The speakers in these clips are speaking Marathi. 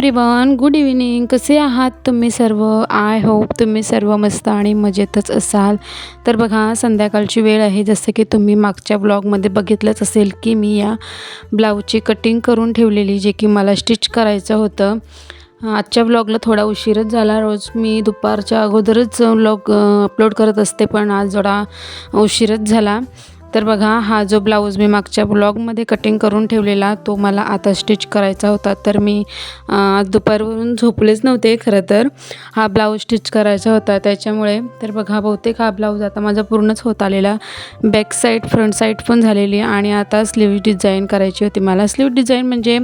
एव्हरीवन गुड इव्हिनिंग कसे आहात तुम्ही सर्व? आय होप तुम्ही सर्व मस्त आणि मजेतच असाल. तर बघा संध्याकाळची वेळ आहे. जसं की तुम्ही मागच्या ब्लॉगमध्ये बघितलंच असेल की मी या ब्लाऊजची कटिंग करून ठेवलेली जे की मला स्टिच करायचं होतं. आजच्या ब्लॉगला थोडा उशीरच झाला. रोज मी दुपारच्या अगोदरच ब्लॉग अपलोड करत असते पण आज जरा उशीरच झाला. तर बघा हा जो ब्लाऊज मी मागच्या ब्लॉगमध्ये कटिंग करून ठेवलेला तो मला आता स्टिच करायचा होता. तर मी आज दुपारवरून झोपलेच नव्हते खरं तर. हा ब्लाऊज स्टिच करायचा होता. त्याच्यामुळे तर बघा बहुतेक हा ब्लाऊज आता माझा पूर्णच होत आलेला. बॅक साईड फ्रंट साईड पण झालेली आणि आता स्लीव डिझाईन करायची होती मला. स्लीव डिझाईन म्हणजे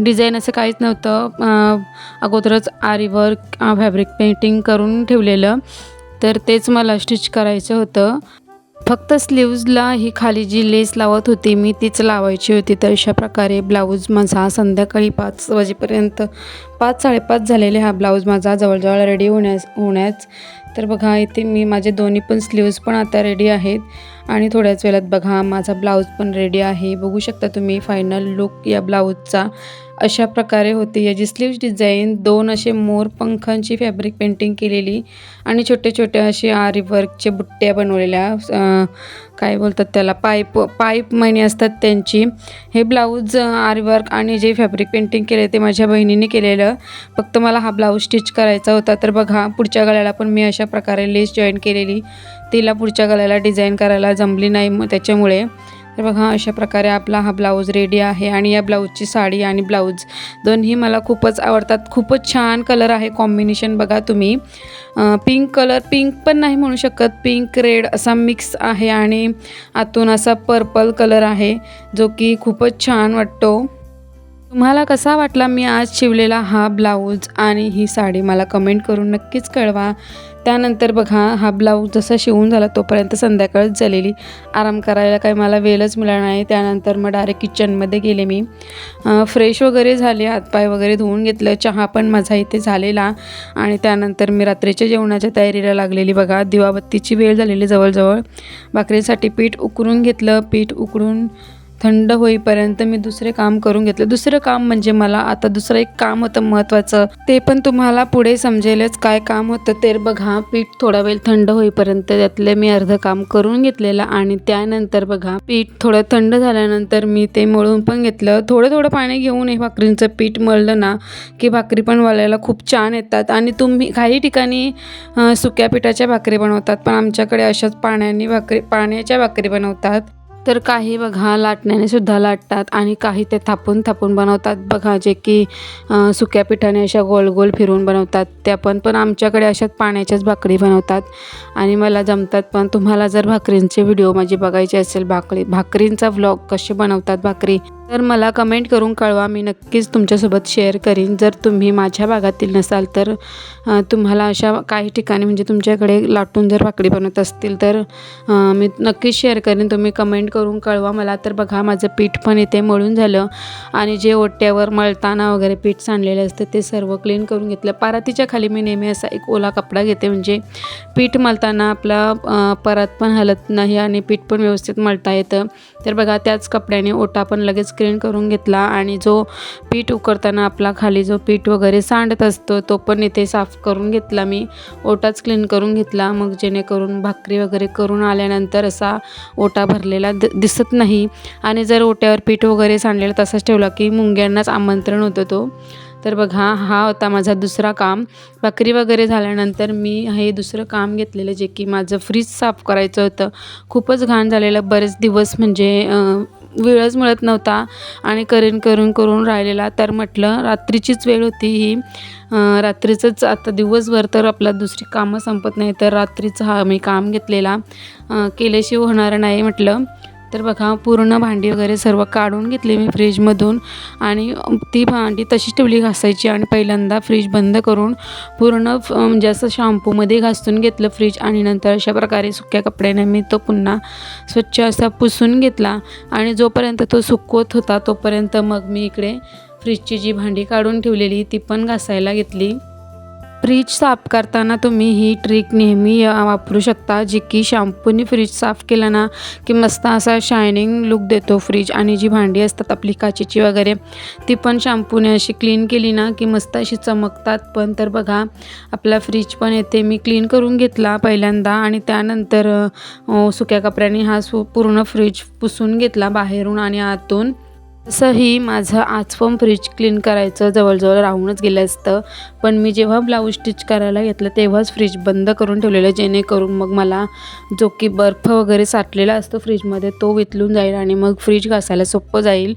डिझाईन असं काहीच नव्हतं. अगोदरच आरीवर्क फॅब्रिक पेंटिंग करून ठेवलेलं. तर तेच मला स्टिच करायचं होतं. फक्त स्लीव्जला ही खाली जी लेस लावत होती मी तीच लावायची होती. तर अशा प्रकारे ब्लाऊज माझा संध्याकाळी पाच वाजेपर्यंत पाच साडेपाच झालेले हा ब्लाऊज माझा जवळजवळ रेडी होण्यास होण्यास तर बघा इथे मी माझे दोन्ही पण स्लीव्ज पण आता रेडी आहेत. आणि थोड्याच वेळात बघा माझा ब्लाऊज पण रेडी आहे. बघू शकता तुम्ही फायनल लुक या ब्लाऊजचा अशा प्रकारे होती. याची स्लीव्ज डिझाईन दोन असे मोर पंखांची फॅब्रिक पेंटिंग केलेली आणि छोटे छोटे असे आरी वर्कचे बुट्ट्या बनवलेल्या काय बोलतात त्याला पाईप पाईप महिने असतात त्यांची. हे ब्लाऊज आरवर्क आणि जे फॅब्रिक पेंटिंग केले ते माझ्या बहिणीने केलेलं. फक्त मला हा ब्लाऊज स्टिच करायचा होता तर बघा पुढच्या गळ्याला पण मी अशा प्रकारे लेस जॉईन केलेली. तिला पुढच्या गळ्याला डिझाईन करायला जमली नाही मग त्याच्यामुळे. तर बघा अशा प्रकारे आपला हा ब्लाऊज रेडी आहे आणि या ब्लाऊजची साडी आणि ब्लाऊज दोन्ही मला खूपच आवडतात. खूपच छान कलर आहे कॉम्बिनेशन बघा तुम्ही. पिंक कलर पिंक पण नाही म्हणू शकत. पिंक रेड असा मिक्स आहे आणि आतून असा पर्पल कलर आहे जो की खूपच छान वाटतो. तुम्हाला कसा वाटला मी आज शिवलेला हा ब्लाऊज आणि ही साडी? मला कमेंट करून नक्कीच कळवा. त्यानंतर बघा हा ब्लाऊज जसा शिवून झाला तोपर्यंत संध्याकाळच झालेली. आराम करायला काही मला वेळच मिळाला नाही. त्यानंतर मग डायरेक्ट किचनमध्ये गेले मी. फ्रेश वगैरे झाले हातपाय वगैरे धुवून घेतलं. चहा पण माझा इथे झालेला. आणि त्यानंतर मी रात्रीच्या जेवणाच्या तयारीला लागलेली बघा. दिवाबत्तीची वेळ झालेली जवळजवळ. भाकरीसाठी पीठ उकळून घेतलं. पीठ उकळून थंड होईपर्यंत मी दुसरे काम करून घेतलं. दुसरं काम म्हणजे मला आता दुसरं एक काम होतं महत्त्वाचं. ते पण तुम्हाला पुढे समजेलच काय काम होतं ते. बघा पीठ थोडा वेळ थंड होईपर्यंत त्यातले मी अर्ध काम करून घेतलेलं आणि त्यानंतर बघा पीठ थोडं थंड झाल्यानंतर मी ते मळून पण घेतलं. थोडं थोडं पाणी घेऊन हे भाकरींचं पीठ मळलं ना की भाकरी पण वळायला खूप छान येतात. आणि तुम्ही काही ठिकाणी सुक्या पिठाच्या भाकरी बनवतात पण आमच्याकडे अशाच पाण्याने भाकरी पाण्याच्या भाकरी बनवतात. तर काही बघा लाटण्याने सुद्धा लाटतात आणि काही ते थापून थापून बनवतात. बघा जे की सुक्या पिठाने अशा गोल गोल फिरून बनवतात. त्या पण पण आमच्याकडे अशाच पाण्याच्याच भाकरी बनवतात. आणि मला जमतात पण तुम्हाला जर भाकरींचे व्हिडिओ माझे बघायचे असेल भाकरी भाकरींचा व्लॉग कसे बनवतात भाकरी तर मला कमेंट करून कळवा. मी नक्कीच तुमच्यासोबत शेअर करीन. जर तुम्ही माझ्या भागातील नसाल तर तुम्हाला अशा काही ठिकाणी म्हणजे तुमच्याकडे लाटून जर भाकरी बनवत असतील तर मी नक्कीच शेअर करेन. तुम्ही कमेंट करून कळवा मला. तर बघा माझं पीठ पण इथे मळून झालं. आणि जे ओट्यावर मळताना वगैरे पीठ सांडलेलं असतं ते सर्व क्लीन करून घेतलं. परातीच्या खाली मी नेहमी असा एक ओला कपडा घेते. म्हणजे पीठ मळताना आपला परात पण हलत नाही आणि पीठ पण व्यवस्थित मळता येतं. तर बघा त्याच कपड्याने ओटा पण लगेच स्क्रीन करून घेतला आणि जो पीठ उकरताना आपला खाली जो पीठ वगैरे सांडत असतो तो पण इथे साफ करून घेतला मी. ओटाच क्लीन करून घेतला. मग जेणेकरून भाकरी वगैरे करून आल्यानंतर असा ओटा भरलेला द दिसत नाही. आणि जर ओट्यावर पीठ वगैरे सांडलेलं तसाच ठेवला की मुंग्यांनाच आमंत्रण होतं तो. तर बघा हा होता माझा दुसरा काम. भाकरी वगैरे झाल्यानंतर मी हे दुसरं काम घेतलेलं जे की माझं फ्रीज साफ करायचं होतं. खूपच घाण झालेलं. बरेच दिवस म्हणजे वेळच मिळत नव्हता आणि करीन करून करून राहिलेला. तर म्हटलं रात्रीचीच वेळ होती ही. रात्रीचंच आता दिवसभर तर आपला दुसरी कामं संपत नाही. तर रात्रीचं हा मी काम घेतलेला. केल्याशिवाय होणार नाही म्हटलं. तर बघा पूर्ण भांडी वगैरे सर्व काढून घेतली मी फ्रीजमधून. आणि ती भांडी तशीच ठेवली घासायची आणि पहिल्यांदा फ्रीज बंद करून पूर्ण फ- म्हणजे असं शॅम्पूमध्ये घासून घेतलं फ्रीज आणि नंतर अशा प्रकारे सुक्या कपड्याने मी तो पुन्हा स्वच्छ असा पुसून घेतला. आणि जोपर्यंत तो सुकवत होता तोपर्यंत मग मी इकडे फ्रीजची जी भांडी काढून ठेवलेली ती पण घासायला घेतली. फ्रीज साफ करताना तुम्ही ही ट्रिक नेहमी वापरू शकता जी की शॅम्पूने फ्रीज साफ केला ना की मस्त असा शायनिंग लुक देतो फ्रीज आणि जी भांडी असतात आपली काचेची वगैरे ती पण शॅम्पूने अशी क्लीन केली ना की मस्त अशी चमकतात. पण तर बघा आपला फ्रीज पण येते. मी क्लीन करून घेतला पहिल्यांदा आणि त्यानंतर सुक्या कपड्याने हा सु पूर्ण फ्रीज पुसून घेतला बाहेरून आणि आतून. तसंही माझं आज पण फ्रीज क्लीन करायचं जवळजवळ राहूनच गेलं असतं. पण मी जेव्हा ब्लाऊज स्टिच करायला घेतलं तेव्हाच फ्रीज बंद करून ठेवलेलं जेणेकरून मग मला जो की बर्फ वगैरे साठलेला असतो फ्रीजमध्ये तो वितलून जाईल आणि मग फ्रीज घासायला सोपं जाईल.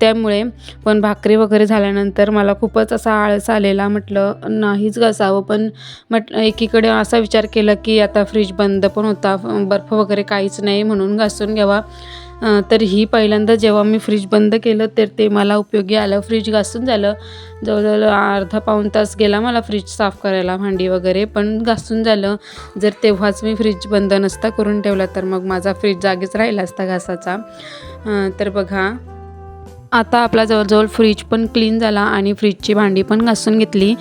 त्यामुळे पण भाकरी वगैरे झाल्यानंतर मला खूपच असा आळस आलेला. म्हटलं नाहीच घासावं पण म्हट एकीकडे असा विचार केला की आता फ्रीज बंद पण होता बर्फ वगैरे काहीच नाही म्हणून घासून घ्यावा. तर ही पहिल्यांदा जेव्हा मी फ्रीज बंद केलं तर ते मला उपयोगी आलं. फ्रीज घासून झालं. जवळजवळ अर्धा पाऊण तास गेला मला फ्रीज साफ करायला भांडी वगैरे पण घासून झालं. जर तेव्हाच मी फ्रीज बंद नसता करून ठेवला तर मग माझा फ्रीज जागीच राहिला असता घासाचा. तर बघा आता आपला जवळजवळ फ्रीज पण क्लीन झाला आणि फ्रीजची भांडी पण घासून घेतली.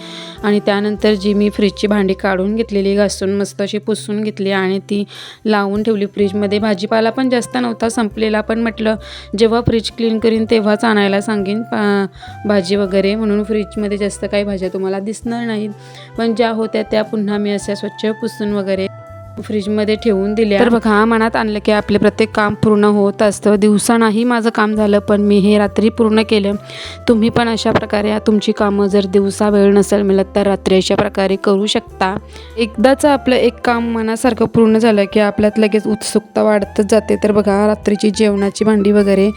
आणि त्यानंतर जी मी फ्रीजची भांडी काढून घेतलेली घासून मस्त अशी पुसून घेतली आणि ती लावून ठेवली फ्रीजमध्ये भाजीपाला पण जास्त नव्हता संपलेला पण म्हटलं जेव्हा फ्रीज क्लीन करीन तेव्हाच आणायला सांगेन पा भाजी वगैरे. म्हणून फ्रीजमध्ये जास्त काही भाज्या तुम्हाला दिसणार नाहीत. पण ज्या होत्या त्या पुन्हा मी अशा स्वच्छ पुसून वगैरे फ्रीजमध्ये ठेवून दिल्या. तर बघा मनात आणलं की आपले प्रत्येक काम पूर्ण होत असतं. दिवसा नाही माझं काम झालं पण मी हे रात्री पूर्ण केलं. तुम्ही पण अशा प्रकारे तुमची कामं जर दिवसा वेळ नसेल मिळत तर रात्री अशा प्रकारे करू शकता. एकदाच आपलं एक काम मनासारखं पूर्ण झालं की आपल्यात लगेच उत्सुकता वाढतच जाते. तर बघा रात्रीची जेवणाची भांडी वगैरे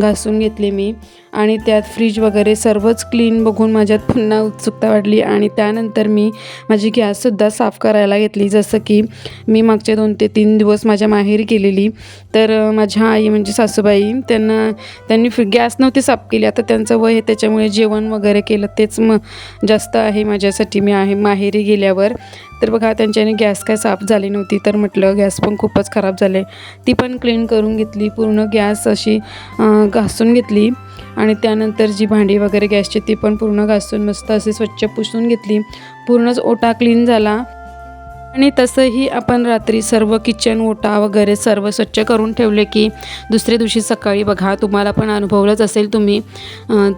घासून घेतली मी. आणि त्यात फ्रीज वगैरे सर्वच क्लीन बघून माझ्यात पुन्हा उत्सुकता वाढली. आणि त्यानंतर मी माझी गॅससुद्धा साफ करायला घेतली. जसं की मी मागचे दोन ते तीन दिवस माझ्या माहेरी गेलेली. तर माझ्या आई म्हणजे सासूबाई त्यांना त्यांनी गॅस नव्हती साफ केली. आता त्यांचं वय आहे त्याच्यामुळे जेवण वगैरे केलं. तेच मग जास्त आहे माझ्यासाठी. मी आहे माहेरी गेल्यावर. तर बघा त्यांच्याने गॅस काय साफ झाली नव्हती. तर म्हटलं गॅस पण खूपच खराब झाले. ती पण क्लीन करून घेतली. पूर्ण गॅस अशी घासून घेतली. आणि त्यानंतर जी भांडी वगैरे गॅसची ती पण पूर्ण घासून मस्त अशी स्वच्छ पुसून घेतली. पूर्णच ओटा क्लीन झाला. आणि तसंही आपण रात्री सर्व किचन ओटा वगैरे सर्व स्वच्छ करून ठेवले की दुसऱ्या दिवशी सकाळी बघा तुम्हाला पण अनुभवलंच असेल तुम्ही.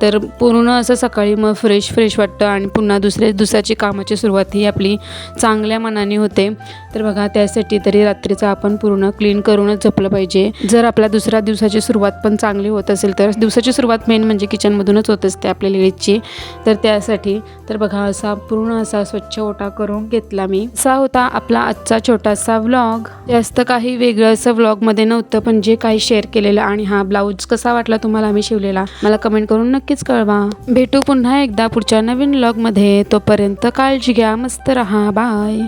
तर पूर्ण असं सकाळी मग फ्रेश फ्रेश वाटतं आणि पुन्हा दुसऱ्या दिवसाची कामाची सुरुवात ही आपली चांगल्या मनाने होते. तर बघा त्यासाठी तरी रात्रीचं आपण पूर्ण क्लीन करूनच जपलं पाहिजे. जर आपल्या दुसऱ्या दिवसाची सुरुवात पण चांगली होत असेल तर दिवसाची सुरुवात मेन म्हणजे किचनमधूनच होत असते आपल्या लेडीजची. तर त्यासाठी तर बघा असा पूर्ण असा स्वच्छ ओटा करून घेतला मी. असा होता आपला आजचा छोटासा व्लॉग जास्त काही वेगळं असं व्लॉगमध्ये नव्हतं पण जे काही शेअर केलेलं आणि हा ब्लाऊज कसा वाटला तुम्हाला आम्ही शिवलेला मला कमेंट करून नक्कीच कळवा. भेटू पुन्हा एकदा पुढच्या नवीन व्लॉगमध्ये तोपर्यंत काळजी घ्या मस्त रहा बाय